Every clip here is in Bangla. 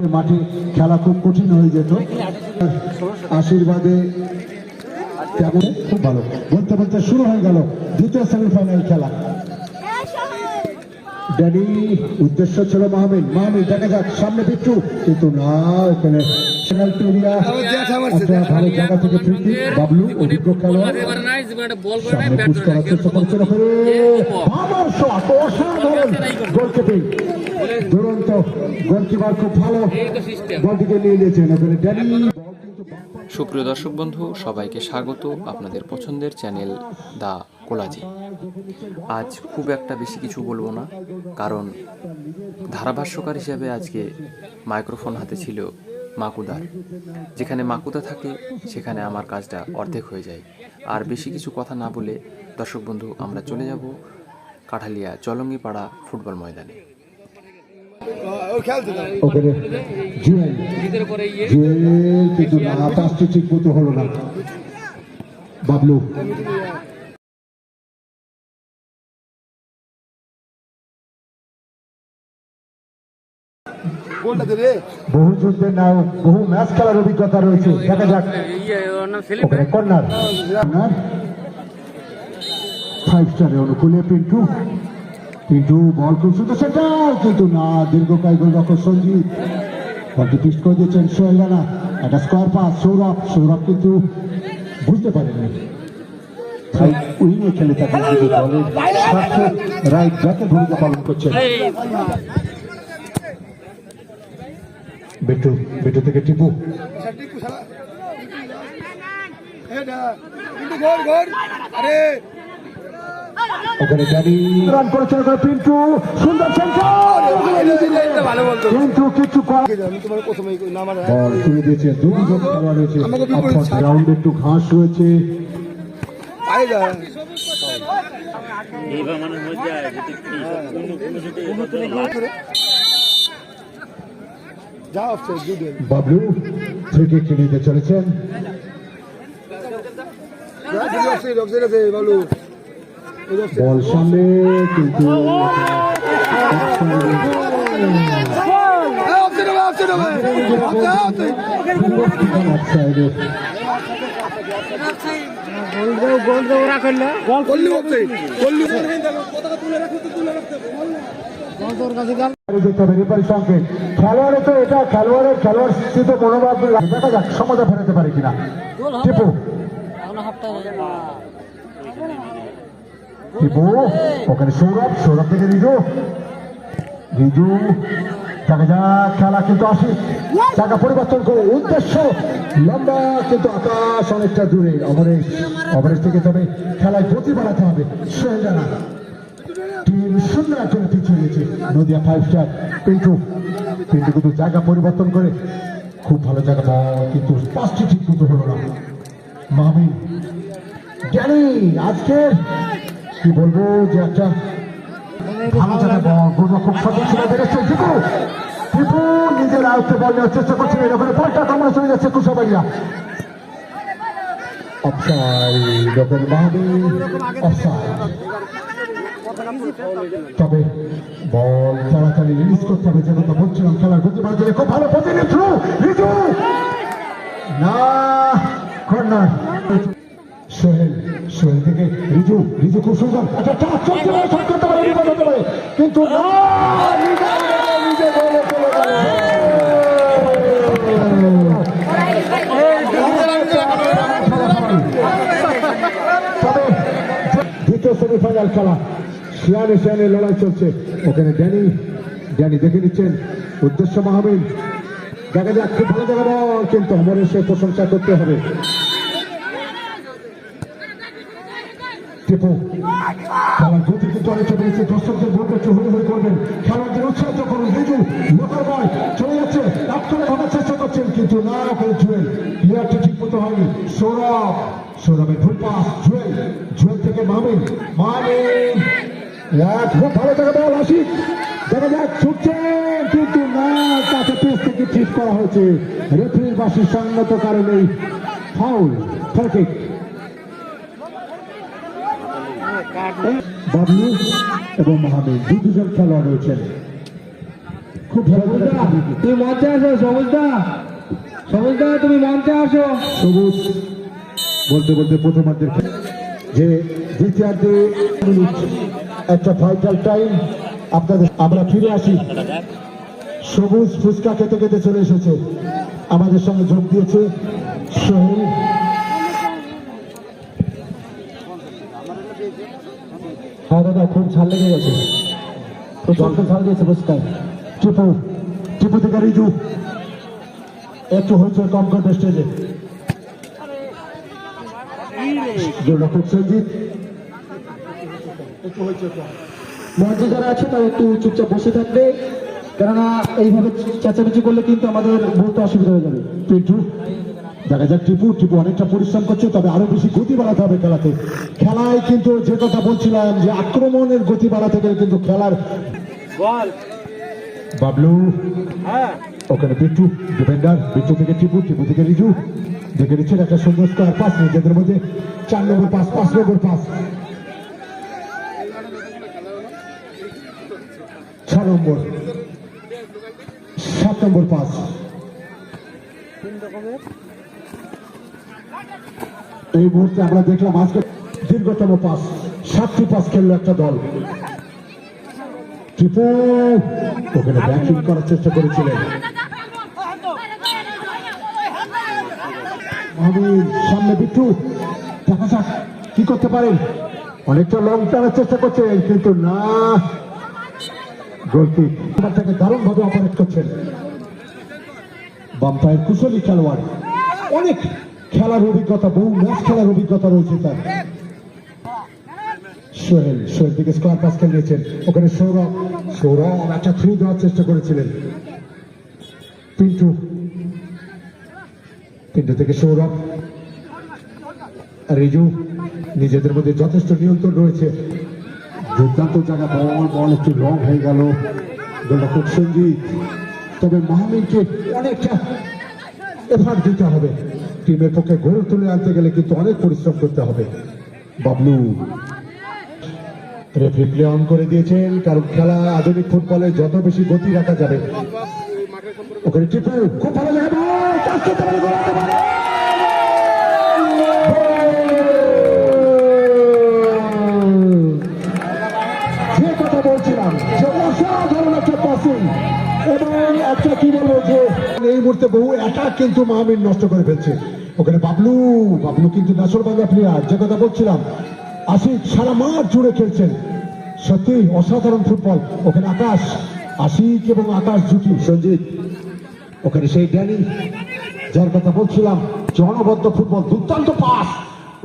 মাঠে খেলা খুব কঠিন হয়ে যেত। আশীর্বাদে তেমন খুব ভালো। বলতে বলতে শুরু হয়ে গেল দ্বিতীয় সেমিফাইনাল খেলা। ড্যাডি উদ্দেশ্য ছিল মাহমিন। মাহমিন, দেখা যাক, সামনে পিচ্ছু কিন্তু না একটা ভালো জায়গা থেকে ফ্রি বাবলু অভিজ্ঞ খেলোয়াড় এবার নাই যেবার বল করে নাই সামনে পুশ করার চেষ্টা করছিল আমার শট অসাধারণ গোলকিপিং দুরন্ত গোলকিপার খুব ভালো বলটিকে নিয়ে নিয়েছেন ওখানে ড্যানি সুপ্রিয় দর্শক বন্ধু সবাইকে স্বাগত আপনাদের পছন্দের চ্যানেল দা কোলাজি আজ খুব একটা বেশি কিছু বলব না কারণ ধারাভাষ্যকার হিসেবে আজকে মাইক্রোফোন হাতে ছিল মাকুদার। যেখানে মাকুদা থাকে, সেখানে আমার কাজটা অর্ধেক হয়ে যায়। আর বেশি কিছু কথা না বলে, দর্শক বন্ধু, আমরা চলে যাব কাঠালিয়া চলঙ্গিপাড়া ফুটবল ময়দানে। বহু যুদ্ধের নাও বহু ম্যাচ খেলার অভিজ্ঞতা রয়েছে। দেখা যাক। ইয়ে ওর নাম সেলিম ওখানে কর্নার। ফাইভ স্টারের অনুকূলে পিন্টু। পিন্টু বল খুব সুন্দর সেটা কিন্তু না দীর্ঘকায় গোলরক্ষক সঞ্জিত বলটি পিস করে দিয়েছেন সোহেল রানা। একটা স্কোয়ার পাস সৌরভ। সৌরভ কিন্তু বুঝতে পারেননি উইংয়ে খেলে থাকেন কিন্তু দলের রাইট ব্যাকে ভূমিকা পালন করছেন। বেটু বেটু থেকে টিপু ওখানে জানি রান করেছেন ওখানে পিন্টু সুন্দর সেন্টার কিছু বল তুলে দিয়েছে দুজন খেলোয়াড় রয়েছে গ্রাউন্ডে একটু ঘাস রয়েছে বাবলু থেকে নিতে চলেছেন। বল সামনে কিন্তু offside এ। বাইরে যেতে হবে রেফারি সংকেত সৌরভ থেকে খেলা কিন্তু আসি টাকা পরিবর্তন করে উদ্দেশ্য লম্বা কিন্তু আকাশ অনেকটা দূরে অমরেশ অমরেশ থেকে তবে খেলায় গতি বাড়াতে হবে সোহেল রানা টিম শূন্য করে পিছিয়ে গেছে নদিয়া ফাইভ স্টার পিন্টু পিন্টু কিন্তু জায়গা পরিবর্তন করে খুব ভালো জায়গা কিন্তু পাঁচটি ঠিক মতো হলো না। মাহমিন জ্ঞানী আজকের কি বলব যে একটা ভালো নিজের আয়ত্তে বল চেষ্টা করছে এরকম বলটা কামড়ে চলে যাচ্ছে কুশাবাড়িয়া অফসাইড ওখানে মাহমিন অফসাইড তবে বল তাড়াতাড়ি রিলিজ করতে হবে যেমন বলছিলাম খেলার গতি বাড়াতে খুব ভালো প্রতিনিধি থ্রু রিজু! না কর্নার। সোহেল সোহেল থেকে রিজু রিজু খুব সুন্দর। একটা চাপ চলতে পারে শট করতে পারে বিপদ হতে পারে। কিন্তু না নিজে নিজে গোলে চলে গেল। তবে দ্বিতীয় সেমিফাইনাল খেলা। শিয়ানে শিয়ানে লড়াই চলছে। ওখানে ড্যানি ড্যানি দেখে নিচ্ছেন উদ্দেশ্য মাহমিন দেখা যাক, খুব ভালো জায়গা বল কিন্তু অমরেশের প্রশংসা করতে হবে। করুন। করছেন, কিন্তু প্লেয়ারটি ঠিক মতো সৌরভ, সৌরভের ভুল পাস, জুয়েল। জুয়েল থেকে মামিন মামিন। খুব ভালো জায়গা বল আসি। দেখা যাক ছুটছেন কিন্তু না তাকে পেস থেকে ঠিক করা হয়েছে। রেফারির বাসি সঙ্গত কারণেই ফাউল ফ্রিকিক বাবলু এবং মাহমিদ দুজন খেলোয়াড় রয়েছেন খুব ভালো তুমি মঞ্চে আসো সবুজদা সবুজদা তুমি মঞ্চে আসো। সবুজ বলতে বলতে প্রথমার্ধের যে দ্বিতীয়ার্ধে একটা ভাইটাল টাইম আপনাদের আমরা ফিরে আসি। সবুজ ফুচকা খেতে খেতে চলে এসেছে। আমাদের সঙ্গে যোগ দিয়েছে সোহেল। হ্যাঁ দাদা খুব ছাড় লেগে গেছে। খুব প্রচণ্ড ছাড় দিয়েছে পুরস্কার টিপু টিপু থেকে রিজু। একটু হয়েছে কম করবে স্টেজে সঞ্জিত মঞ্চে যারা আছে তারা একটু চুপচাপ বসে থাকবে। কেননা এইভাবে চেঁচামেচি করলে কিন্তু আমাদের বলতে অসুবিধা হয়ে যাবে। পিন্টু দেখা যাক টিপু টিপু অনেকটা পরিশ্রম করছে তবে আরও বেশি গতি বাড়াতে হবে খেলাতে। খেলায় কিন্তু যে কথা বলছিলাম যে আক্রমণের গতি বাড়াতে গেলে কিন্তু খেলার বাবলু ওখানে বিট্টু ডিফেন্ডার বিট্টু থেকে টিপু টিপু থেকে রিজু। দেখে নিচ্ছেন একটা সুন্দর স্কোয়ার পাস নিজেদের মধ্যে। চার নম্বর পাস পাঁচ নম্বর পাস নম্বর। সাত নম্বর পাস এই মুহূর্তে আমরা দেখলাম আজকে দীর্ঘতম পাস সাতটি পাস খেললো একটা দল। টিপু ওখানে ব্যাটিং করার চেষ্টা করেছিলেন। সামনে বিট্টু, দেখা যাক কি করতে পারেন। অনেকটা লং টানার চেষ্টা করছেন কিন্তু না। অপারেট করছেন। কুশলী খেলোয়াড়। অনেক খেলার অভিজ্ঞতা, বহু ম্যাচ খেলার অভিজ্ঞতা রয়েছে তার। সোহেল সোহেল থেকে স্কোয়ার পাস খেলিয়েছেন ওখানে সৌরভ সৌরভ একটা থ্রু দেওয়ার চেষ্টা করেছিলেন। পিন্টু। পিন্টু থেকে সৌরভ। রিজু, নিজেদের মধ্যে যথেষ্ট নিয়ন্ত্রণ রয়েছে। দুর্দান্ত জায়গা বল বল একটু লং হয়ে গেল। গোলরক্ষক সঞ্জিত তবে মাহমিনকে অনেকটা এফার্ট দিতে হবে। টিমের পক্ষে গোল তুলে আনতে গেলে কিন্তু অনেক পরিশ্রম করতে হবে। বাবলু। রেফারি প্লে অন করে দিয়েছেন। কারণ খেলা আধুনিক ফুটবলে যত বেশি গতি রাখা যাবে। ওখানে টিপু খুব ভালো জায়গা। অসাধারণ একটা পাসিং এবং একটা কি বলব যে, এই মুহূর্তে বহু অ্যাটাক কিন্তু মাহমিন নষ্ট করে ফেলছে। ওখানে বাবলু বাবলু কিন্তু নাসরবান্ধা প্লেয়ার যে কথা বলছিলাম, আশিক সারা মাঠ জুড়ে খেলছেন। সত্যি অসাধারণ ফুটবল ওখানে আকাশ, আশিক এবং আকাশ জুটি সঞ্জিত, ওখানে সেই ড্যানি, যার কথা বলছিলাম, জনবদ্ধ ফুটবল দুর্দান্ত পাস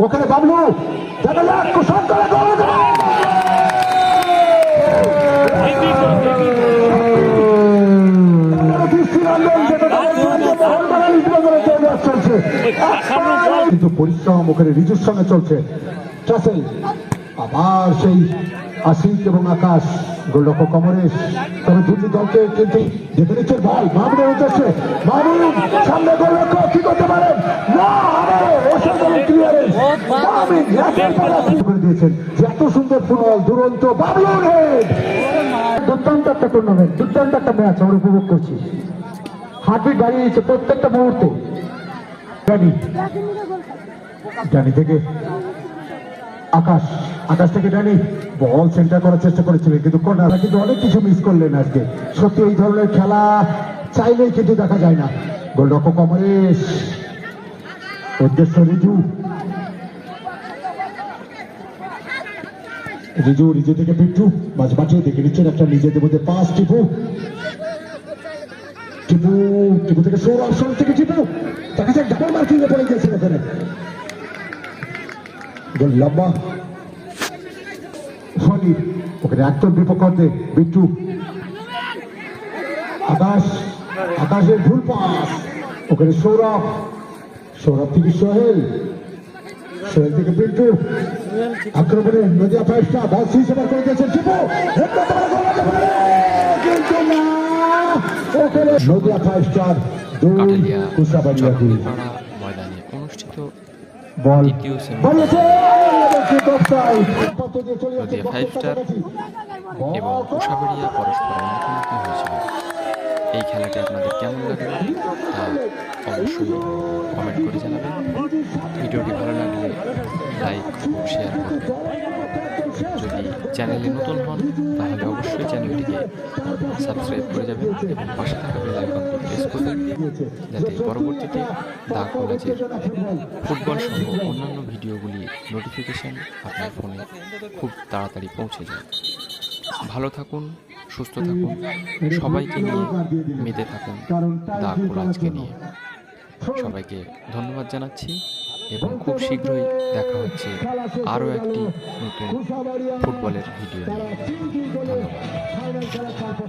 ওখানে বাবলু, দেখা যাক কুশল। কিন্তু পরিশ্রম ওখানে রিজুর সঙ্গে চলছে। আবার সেই আশিক এবং আকাশ, গোলরক্ষক কমরেশ তবে দুটি দলকে কিন্তু দেখে নিচ্ছে বল মাহমুদের উদ্দেশ্যে। মাহমুদ সামনে গোলরক্ষক কি করতে পারেন? না আবারও অসাধারণ ক্লিয়ারেন্স মাহমুদ রাসেল পালাসি করে দিয়েছেন। যে এত সুন্দর ফুটবল দুরন্ত বাবলুর হেড! দুর্দান্ত একটা টুর্নামেন্ট দুর্দান্ত একটা ম্যাচ আমরা উপভোগ করছি। হার্টবিট বাড়িয়ে দিচ্ছে প্রত্যেকটা মুহূর্তে। জানি। জানি থেকে আকাশ আকাশ থেকে জানি। বল সেন্টার করার চেষ্টা করেছিলেন কিন্তু কর্নার কিন্তু অনেক কিছু মিস করলেন আজকে। সত্যি এই ধরনের খেলা চাইলেই কিন্তু দেখা যায় না। গোলরক্ষক অমরেশ উদ্দেশ্য রিজু। রিজু রিজু থেকে পিট্টু মাঝ মাঠে দেখে নিচ্ছেন একটা নিজেদের মধ্যে পাস টিপু। টিপু টিপু থেকে সৌরভ সৌরভ থেকে টিপু। দেখা যাক ডাবল মার্কিং এ পড়ে গেছেন ওখানে। লম্বা। ফনির ওখানে একদম বিপক্ষে বিট্টু আকাশ, আকাশের ভুল পাস। ওখানে সৌরভ। সৌরভ থেকে সোহেল। সোহেল থেকে পিন্টু। আক্রমণে Nadia five star ball switch over করে দিয়েছেন টিপু কিন্তু না ওখানে নদিয়া ফাইভ স্টার দুই কুসাবাড়িয়া দুই। ময়দানে অনুষ্ঠিত বল। বলেছে কিক অফসাইড পথ দিয়ে চলে যাচ্ছে নদিয়া ফাইভ স্টার এবং কুশাবেড়িয়া পরস্পরের মুখোমুখি হয়েছিল। এই খেলাটি আপনাদের কেমন লাগল? তা অবশ্যই কমেন্ট করে জানাবেন। ভিডিওটি ভালো লাগলে লাইক শেয়ার করবেন যদি চ্যানেলে নতুন হন, তাহলে অবশ্যই চ্যানেলটিকে সাবস্ক্রাইব করে যাবেন এবং পাশে থাকা বেল আইকনটি প্রেস করবেন, যাতে পরবর্তীতে দা কলেজের ফুটবল সহ অন্যান্য ভিডিওগুলি নোটিফিকেশন আপনার ফোনে খুব তাড়াতাড়ি পৌঁছে যায়। ভালো থাকুন সুস্থ থাকুন, সবাইকে নিয়ে মেতে থাকুন দা কোলাজকে নিয়ে। সবাইকে ধন্যবাদ জানাচ্ছি এবং খুব শীঘ্রই দেখা হচ্ছে আরও একটি নতুন ফুটবলের ভিডিও নিয়ে। ধন্যবাদ।